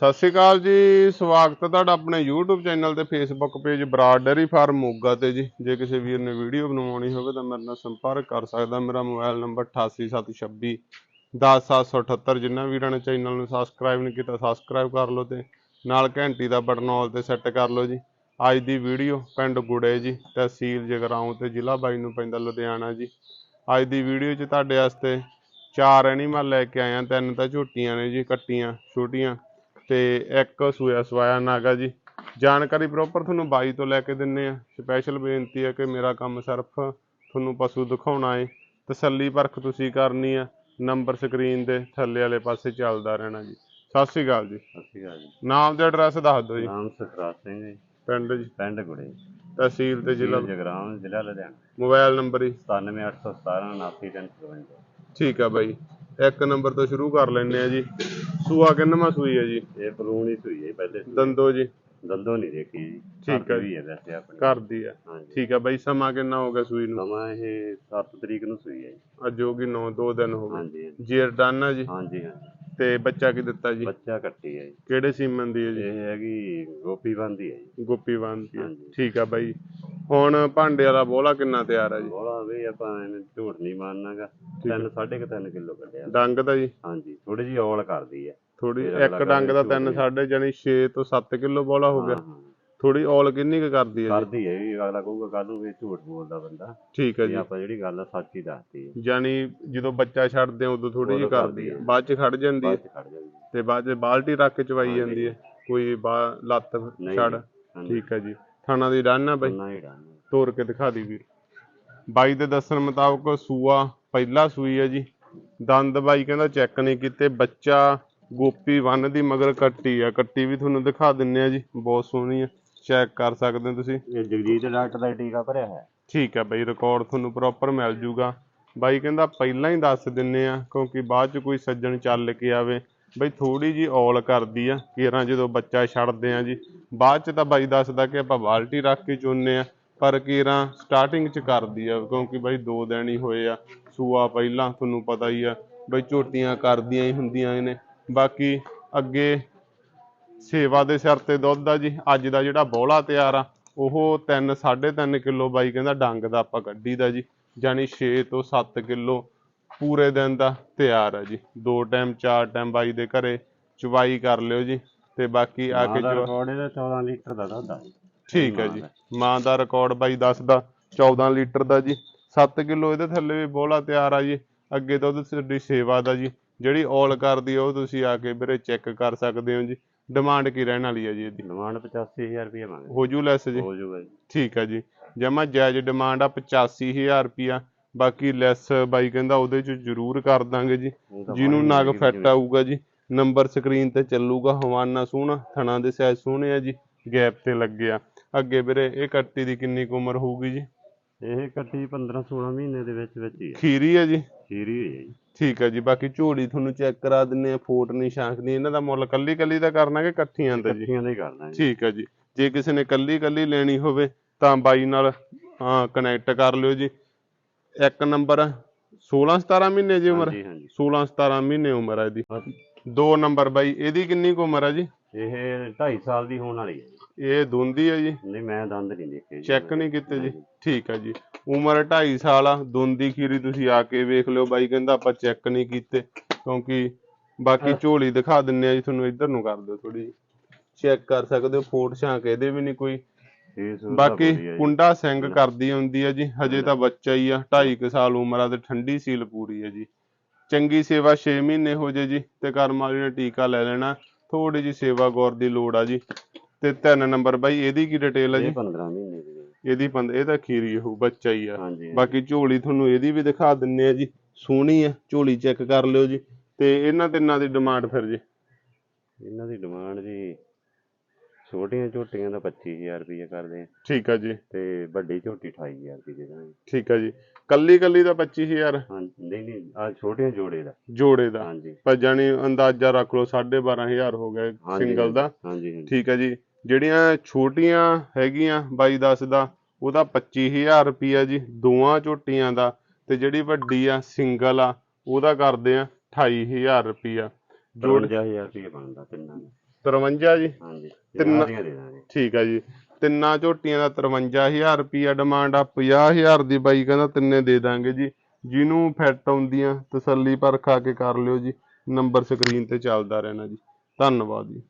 ਸਤਿ ਸ਼੍ਰੀ ਅਕਾਲ ਜੀ, ਸਵਾਗਤ ਹੈ ਤੁਹਾਡਾ ਆਪਣੇ YouTube ਚੈਨਲ ਤੇ Facebook page Brar dairy farm Moga ਤੇ ਜੀ। ਜੇ ਕਿਸੇ ਵੀਰ ਨੇ ਵੀਡੀਓ ਬਣਵਾਉਣੀ ਹੋਵੇ ਤਾਂ ਮੇਰੇ ਨਾਲ ਸੰਪਰਕ ਕਰ ਸਕਦਾ ਮੇਰਾ ਮੋਬਾਈਲ ਨੰਬਰ 8876 10778 ਜਿਨ੍ਹਾਂ ਵੀਰਾਂ ਨੇ ਚੈਨਲ ਨੂੰ ਸਬਸਕ੍ਰਾਈਬ ਨਹੀਂ ਕੀਤਾ ਸਬਸਕ੍ਰਾਈਬ ਕਰ ਲਓ ਤੇ ਨਾਲ ਘੰਟੀ ਦਾ ਬਟਨ ਆਲ ਤੇ ਸੈੱਟ ਕਰ ਲਓ ਜੀ। ਅੱਜ ਦੀ ਵੀਡੀਓ ਪਿੰਡ ਗੁੜੇ ਜੀ, ਤਹਿਸੀਲ ਜਗਰਾਉਂ ਤੇ ਜ਼ਿਲ੍ਹਾ ਬਾਈ ਨੂੰ ਪੈਂਦਾ, ਲੁਧਿਆਣਾ ਜੀ। ਅੱਜ ਦੀ ਵੀਡੀਓ 'ਚ ਤੁਹਾਡੇ ਵਾਸਤੇ ਚਾਰ ਐਨੀਮਲ ਲੈ ਕੇ ਆਇਆ, ਤਿੰਨ ਤਾਂ ਝੋਟੀਆਂ ਨੇ ਜੀ, ਕੱਟੀਆਂ, ਛੋਟੀਆਂ। ਤੇ ਇੱਕ ਸੂਆ ਸਵਾਇਆ ਨਾਗਾ ਜੀ। ਜਾਣਕਾਰੀ ਪ੍ਰੋਪਰ ਤੁਹਾਨੂੰ ਬਾਈ ਤੋਂ ਲੈ ਕੇ ਦਿੰਨੇ ਆ। ਸਪੈਸ਼ਲ ਬੇਨਤੀ ਹੈ ਕਿ ਮੇਰਾ ਕੰਮ ਸਿਰਫ ਤੁਹਾਨੂੰ ਪਸ਼ੂ ਦਿਖਾਉਣਾ ਹੈ ਤਸੱਲੀ ਪਰਖ ਤੁਸੀਂ ਕਰਨੀ ਆ। ਨੰਬਰ ਸਕਰੀਨ ਦੇ ਥੱਲੇ ਵਾਲੇ ਪਾਸੇ ਚੱਲਦਾ ਰਹਿਣਾ ਜੀ। ਸਤਿ ਸ਼੍ਰੀ ਅਕਾਲ ਜੀ। ਸਤਿ ਸ਼੍ਰੀ ਅਕਾਲ ਜੀ। ਨਾਮ ਤੇ ਐਡਰੈਸ ਦੱਸ ਦਿਓ ਜੀ। ਨਾਮ ਸੁਖਰਾਜ ਸਿੰਘ ਜੀ। ਪਿੰਡ ਜੀ। ਪਿੰਡ ਗੁੜੇ। ਤਹਿਸੀਲ ਤੇ ਜ਼ਿਲ੍ਹਾ ਜਗਰਾਉਂ ਜ਼ਿਲ੍ਹਾ ਲੁਧਿਆਣਾ। ਮੋਬਾਈਲ ਨੰਬਰ ਜੀ। 97817 79352 ਠੀਕ ਆ ਬਾਈ। ਇੱਕ ਨੰਬਰ ਤੋਂ ਸ਼ੁਰੂ ਕਰ ਲੈਣੇ ਆ ਜੀ। ਸੂਆ ਕਿੰਨਵਾਂ ਸੂਈ ਹੈ ਜੀ? ਇਹ ਬਲੂਨ ਹੀ ਸੂਈ ਹੈ ਪਹਿਲੇ। ਦੰਦੋ ਜੀ। ਦੰਦੋਂ ਨਹੀਂ ਦੇਖੀ ਜੀ। ਠੀਕ ਹੈ ਹੈ ਵੈਸੇ ਆਪਣੀ। ਘਰ ਦੀ ਆ ਠੀਕ ਆ ਬਾਈ ਸਮਾਂ ਕਿੰਨਾ ਹੋ ਗਿਆ ਸੂਈ ਨੂੰ? ਸਮਾਂ ਇਹ 7 ਤਰੀਕ ਨੂੰ ਸੂਈ ਹੈ ਜੀ। ਅੱਜ ਹੋ ਗਈ 9 2 ਦਿਨ ਹੋ ਗਏ। ਜੇਰ ਡਨ ਆ ਜੀ। ਹਾਂਜੀ ਹਾਂਜੀ। ਤੇ ਬੱਚਾ ਕੀ ਦਿੱਤਾ ਜੀ? ਬੱਚਾ ਕੱਟੀ ਹੈ ਜੀ। ਕਿਹੜੇ ਸੀਮਨ ਦੀ ਹੈ ਜੀ? ਇਹ ਹੈਗੀ ਗੋਪੀ ਬੰਦੀ ਹੈ ਜੀ। ਗੋਪੀ ਵਾਨ ਦੀ ਆ। ਹਾਂਜੀ। ਠੀਕ ਆ ਬਾਈ। ਹੁਣ ਭਾਂਡੇ ਵਾਲਾ ਬੋਲਾ ਕਿੰਨਾ ਤਿਆਰ ਆ ਜੀ? ਬੋਲਾ ਵੀ ਆਪਾਂ ਐਵੇਂ ਝੂਠ ਨਹੀਂ ਮਾਰਨਾਗਾ। ਤਿੰਨ ਸਾਢੇ ਕੁ ਤਿੰਨ ਕਿਲੋ ਕੱਢਿਆ। ਡੰਗ ਦਾ ਜੀ? ਹਾਂਜੀ ਥੋੜੀ ਜਿਹੀ ਔਲ ਕਰਦੀ ਹੈ ਥੋੜੀ ਇੱਕ ਡੰਗ ਦਾ ਤਿੰਨ ਸਾਢੇ ਜਾਨੀ 6 ਤੋਂ 7 ਕਿਲੋ ਬੋਲਾ ਹੋ ਗਿਆ। ਥੋੜੀ ਔਲ ਕਿੰਨੀ ਕੁ ਕਰਦੀ ਹੈ ਜੀ? ਕਰਦੀ ਹੈ ਵੀ ਅਗਲਾ ਕਹੂਗਾ ਕੱਲ ਨੂੰ ਵੀ ਝੂਠ ਬੋਲਦਾ ਬੰਦਾ? ਠੀਕ ਹੈ ਜੀ। ਆਪਾਂ ਜਿਹੜੀ ਗੱਲ ਆ ਸੱਚ ਹੀ ਦੱਸਦੀ ਹੈ ਜਾਨੀ ਜਦੋਂ ਬੱਚਾ ਛੱਡਦੇ ਉਦੋਂ ਥੋੜੀ ਜਿਹੀ ਕਰਦੀ ਹੈ। ਬਾਅਦ ਚ ਖੜ ਜਾਂਦੀ ਹੈ। ਤੇ ਬਾਅਦ ਚ ਬਾਲਟੀ ਰੱਖ ਕੇ ਚਵਾਈ ਜਾਂਦੀ ਹੈ ਕੋਈ ਲੱਤ ਛੱਡ। ਠੀਕ ਹੈ ਜੀ। ਥਾਣਾ ਦੀ ਡਨ ਆ ਬਾਈ। ਉਹਨਾਂ ਹੀ ਡਾਨ ਤੋਰ ਕੇ ਦਿਖਾ ਦੀ ਵੀਰ। ਬਾਈ ਦੇ ਦੱਸਣ ਮੁਤਾਬਕ ਸੂਆ ਪਹਿਲਾ ਸੂਈ ਹੈ ਜੀ। ਦੰਦ ਬਾਈ ਕਹਿੰਦਾ ਚੈੱਕ ਨਹੀਂ ਕੀਤੇ। ਬੱਚਾ ਗੋਪੀ ਵੰਨ ਦੀ ਮਗਰ ਕੱਟੀ ਆ। ਕੱਟੀ ਵੀ ਤੁਹਾਨੂੰ ਦਿਖਾ ਦਿੰਨੇ ਆ ਜੀ। ਬਹੁਤ ਸੋਹਣੀ ਆ। ਚੈੱਕ ਕਰ ਸਕਦੇ ਹੋ ਤੁਸੀਂ। ਇਹ ਜਗਜੀਤ ਡਾਕਟਰ ਦਾ ਟੀਕਾ ਭਰਿਆ ਹੈ ਠੀਕ ਹੈ ਬਾਈ। ਰਿਕਾਰਡ ਤੁਹਾਨੂੰ ਪ੍ਰੋਪਰ ਮਿਲ ਜੂਗਾ। ਬਾਈ ਕਹਿੰਦਾ ਪਹਿਲਾਂ ਹੀ ਦੱਸ ਦਿੰਨੇ ਆ ਕਿਉਂਕਿ ਬਾਅਦ ਚ ਕੋਈ ਸੱਜਣ ਚੱਲ ਕੇ ਆਵੇ। ਬਈ ਥੋੜੀ ਜੀ ਔਲ ਕਰਦੀ ਆ, ਕੇਰਾਂ ਜਦੋਂ ਬੱਚਾ ਛੱਡਦੇ ਆ ਜੀ। ਬਾਅਦ ਚ ਤਾਂ ਬਾਈ ਦੱਸਦਾ ਕਿ ਆਪਾਂ ਬਾਲਟੀ ਰੱਖ ਕੇ ਚੁੰਨੇ ਆ, ਪਰ ਕੇਰਾਂ ਸਟਾਰਟਿੰਗ ਚ ਕਰਦੀ ਆ, ਕਿਉਂਕਿ ਬਾਈ ਦੋ ਦਿਨ ਹੀ ਹੋਏ ਆ, ਸੂਆ ਪਹਿਲਾਂ ਤੁਹਾਨੂੰ ਪਤਾ ਹੀ ਆ, ਬਈ ਝੋਟੀਆਂ ਕਰਦੀਆਂ ਹੀ ਹੁੰਦੀਆਂ ਨੇ ਬਾਕੀ ਅੱਗੇ ਸੇਵਾ ਦੇ ਸਿਰ ਤੇ ਦੁੱਧ ਦਾ ਜੀ, ਅੱਜ ਦਾ ਜਿਹੜਾ ਬੋਲਾ ਤਿਆਰ ਆ, ਉਹ 3 3.5 ਕਿਲੋ ਬਾਈ ਕਹਿੰਦਾ ਡੰਗ ਦਾ ਆਪਾਂ ਕੱਢੀ ਦਾ ਜੀ ਜਾਨੀ 6 ਤੋਂ 7 ਕਿਲੋ ਪੂਰੇ ਦਿਨ ਦਾ ਤਿਆਰ ਆ ਜੀ। ਦੋ ਟਾਈਮ ਚਾਰ ਟਾਈਮ ਬਾਈ ਦੇ ਘਰੇ ਚੁਵਾਈ ਕਰ ਲਿਓ ਜੀ। ਤੇ ਬਾਕੀ ਆ ਕੇ ਮਾਂ ਦਾ ਚਵਾ ਰਿਕਾਰਡ ਇਹਦਾ 14 ਲੀਟਰ ਦਾ ਦੁੱਧ ਆ ਠੀਕ ਹੈ ਜੀ। ਮਾਂ ਦਾ। ਰਿਕਾਰਡ ਬਾਈ ਦੱਸਦਾ 14 ਲੀਟਰ ਦਾ ਜੀ। 7 ਕਿਲੋ ਇਹਦੇ ਥੱਲੇ ਵੀ ਬੋਲਾ ਤਿਆਰ ਆ ਜੀ। ਅੱਗੇ ਦੁੱਧ ਤੁਹਾਡੀ ਸੇਵਾ ਦਾ ਜੀ। ਜਿਹੜੀ ਔਲ ਕਰਦੀ ਉਹ ਤੁਸੀਂ ਆ ਕੇ ਵੀਰੇ ਚੈੱਕ ਕਰ ਸਕਦੇ ਹੋ ਜੀ। ਡਿਮਾਂਡ ਕੀ ਰਹਿਣ ਵਾਲੀ ਹੈ ਜੀ ਇਹਦੀ? ਡਿਮਾਂਡ 85000 ਰੁਪਏ ਮੰਗਦੇ ਹੋ ਜੂ ਲੈਸ ਜੀ? ਹੋ ਜਾਊਗਾ ਜੀ। ਠੀਕ ਹੈ ਜੀ। ਜਮਾ ਜਾਇਜ਼ ਡਿਮਾਂਡ ਆ 85000 ਰੁਪਿਆ ਬਾਕੀ ਲੈਸ ਬਾਈ ਕਹਿੰਦਾ ਉਹਦੇ ਚ ਜ਼ਰੂਰ ਕਰ ਦਾਂਗੇ ਜੀ। ਜਿਹਨੂੰ ਨਗ ਫਿੱਟ ਆਊਗਾ ਜੀ ਨੰਬਰ ਸਕਰੀਨ ਤੇ ਚੱਲੂਗਾ ਹਵਾਨਾ ਸੋਹਣਾ ਥਣਾ ਦੇ ਸਾਈਜ਼ ਸੋਹਣੇ ਆ ਜੀ ਗੈਪ ਤੇ ਲੱਗਿਆ। ਅੱਗੇ ਵੀਰੇ ਇਹ ਕੱਟੀ ਦੀ ਕਿੰਨੀ ਕੁ ਉਮਰ ਹੋਊਗੀ ਜੀ? ਇਹ ਕੱਟੀ 15 16 ਮਹੀਨੇ ਦੇ ਵਿੱਚ ਵਿੱਚ ਹੀ ਹੈ ਖੀਰੀ ਹੈ ਜੀ? ਖੀਰੀ ਹੈ ਜੀ। ਠੀਕ ਹੈ ਜੀ ਬਾਕੀ ਝੋੜੀ ਤੁਹਾਨੂੰ ਚੈੱਕ ਕਰਾ ਦਿੰਨੇ ਆ ਫੋਟ ਨਹੀਂ ਸ਼ਾਂਖ ਨਹੀਂ ਇਹਨਾਂ ਦਾ ਮੁੱਲ ਕੱਲੀ ਕੱਲੀ ਦਾ ਕਰਨਾ ਕਿ ਇਕੱਠੀਆਂ ਦਾ ਜੀ? ਇਕੱਠੀਆਂ ਦਾ ਹੀ ਕਰਨਾ ਠੀਕ ਹੈ ਜੀ ਜੇ ਕਿਸੇ ਨੇ ਕੱਲੀ ਕੱਲੀ ਲੈਣੀ ਹੋਵੇ ਤਾਂ ਬਾਈ ਨਾਲ ਕਨੈਕਟ ਕਰ ਲਿਓ ਜੀ। ਇੱਕ ਨੰਬਰ 16 17 ਮਹੀਨੇ ਦੀ ਉਮਰ। ਹਾਂਜੀ ਹਾਂਜੀ। 16 17 ਮਹੀਨੇ ਉਮਰ ਹੈ ਇਹਦੀ। ਦੋ ਨੰਬਰ ਬਾਈ ਇਹਦੀ ਕਿੰਨੀ ਕੁ ਉਮਰ ਹੈ ਜੀ? ਇਹ 2.5 ਸਾਲ ਦੀ ਹੋਣ ਵਾਲੀ ਹੈ ਜੀ। ਇਹ ਦੁੰਦੀ ਹੈ ਜੀ? ਨਹੀਂ ਮੈਂ ਦੰਦ ਨਹੀਂ ਦੇਖੇ ਜੀ। ਚੈੱਕ ਨਹੀਂ ਕੀਤੇ ਜੀ? ਠੀਕ ਹੈ ਜੀ। ਉਮਰ 2.5 ਸਾਲ ਆ ਦੁੰਦੀ ਖੀਰੀ ਤੁਸੀਂ ਆ ਕੇ ਵੇਖ ਲਿਓ ਬਾਈ ਕਹਿੰਦਾ ਆਪਾਂ ਚੈੱਕ ਨਹੀਂ ਕੀਤੇ ਕਿਉਂਕਿ ਬਾਕੀ ਝੋਲੀ ਦਿਖਾ ਦਿੰਨੇ ਆ ਜੀ ਤੁਹਾਨੂੰ ਇੱਧਰ ਨੂੰ ਕਰ ਦਿਓ ਥੋੜੀ ਜੀ ਚੈੱਕ ਕਰ ਸਕਦੇ ਹੋ ਫੋਟ ਛਾਂਕ ਇਹਦੇ ਵੀ ਨਹੀਂ ਕੋਈ ਬਾਕੀ। ਕੁੰਡਾ ਸਿੰਘ ਕਰਦੀ ਹੁੰਦੀ ਆ ਜੀ ਹਜੇ ਤਾਂ ਬੱਚਾ ਹੀ ਆ 2.5 ਸਾਲ ਉਮਰ ਆ ਤੇ ਠੰਡੀ ਸੀਲ ਪੂਰੀ ਆ ਜੀ। ਚੰਗੀ ਸੇਵਾ 6 ਮਹੀਨੇ ਹੋ ਜੇ ਜੀ ਤੇ ਕਰਮ ਵਾਲੀ ਨੇ ਟੀਕਾ ਲੈ ਲੈਣਾ ਥੋੜੀ ਜੀ ਸੇਵਾ ਗੌਰ ਦੀ ਲੋੜ ਆ ਜੀ। ਤੇ ਤਿੰਨ ਨੰਬਰ ਬਾਈ ਇਹਦੀ ਕੀ ਡਿਟੇਲ ਆ ਜੀ? 15 ਮਹੀਨੇ ਦੀ ਹੈ। ਇਹਦੀ ਪੰਦ ਇਹ ਤਾਂ ਖੀਰੀ ਹੋਊ ਬੱਚਾ ਹੀ ਆ। ਬਾਕੀ ਝੋਲੀ ਤੁਹਾਨੂੰ ਇਹਦੀ ਵੀ ਦਿਖਾ ਦਿੰਨੇ ਆ ਜੀ ਸੋਹਣੀ ਆ ਝੋਲੀ ਚੈੱਕ ਕਰ ਲਿਓ ਜੀ। ਤੇ ਇਹਨਾਂ ਤਿੰਨਾਂ ਦੀ ਡਿਮਾਂਡ ਫਿਰ ਜੀ। ਇਹਨਾਂ ਦੀ ਡਿਮਾਂਡ ਜੀ ਛੋਟੀਆਂ ਝੋਟੀਆਂ ਦਾ 25000 ਰੁਪਏ ਕਰਦੇ ਆ। ਠੀਕ ਆ ਜੀ। ਤੇ ਵੱਡੀ ਝੋਟੀ 28000 ਰੁਪਏ ਦੇ ਦਾਂਗੇ। ਠੀਕ ਆ ਜੀ। ਕੱਲੀ ਕੱਲੀ ਦਾ 25000 ਹਾਂ ਨਹੀਂ ਨਹੀਂ ਆ ਛੋਟੀਆਂ ਜੋੜੇ ਦਾ। ਜੋੜੇ ਦਾ। ਹਾਂਜੀ। ਪਰ ਜਾਨੀ ਅੰਦਾਜ਼ਾ ਰੱਖ ਲਓ 12500 ਹੋ ਗਿਆ ਸਿੰਗਲ ਦਾ। ਹਾਂਜੀ ਠੀਕ ਹੈ ਜੀ। ਜਿਹੜੀਆਂ ਛੋਟੀਆਂ ਹੈਗੀਆਂ ਬਾਈ ਦੱਸਦਾ ਉਹਦਾ 25000 ਰੁਪਿਆ ਜੀ ਦੋਵਾਂ ਝੋਟੀਆਂ ਦਾ। ਤੇ ਜਿਹੜੀ ਵੱਡੀ ਆ ਸਿੰਗਲ ਆ ਉਹਦਾ ਕਰਦੇ ਆ 28000 ਰੁਪਿਆ ਜੋੜ 54000 ਰੁਪਏ ਬਣਦਾ ਤਿੰਨਾਂ ਦਾ। 53 ਜੀ? ਹਾਂਜੀ। ਤਿੰਨ- 50 ਦੀਆਂ ਦੇ ਦਾਂਗੇ। ਠੀਕ ਆ ਜੀ। ਤਿੰਨਾਂ ਝੋਟੀਆਂ ਦਾ 53000 ਰੁਪਿਆ ਡਿਮਾਂਡ ਆ 50000 ਦੀ ਬਾਈ ਕਹਿੰਦਾ ਤਿੰਨੇ ਦੇ ਦਾਂਗੇ ਜੀ। ਜਿਹਨੂੰ ਫਿੱਟ ਆਉਂਦੀਆਂ ਤਸੱਲੀ ਪਰਖ ਆ ਕੇ ਕਰ ਲਿਓ ਜੀ। ਨੰਬਰ ਸਕਰੀਨ ਤੇ ਚੱਲਦਾ ਰਹਿਣਾ ਜੀ। ਧੰਨਵਾਦ ਜੀ।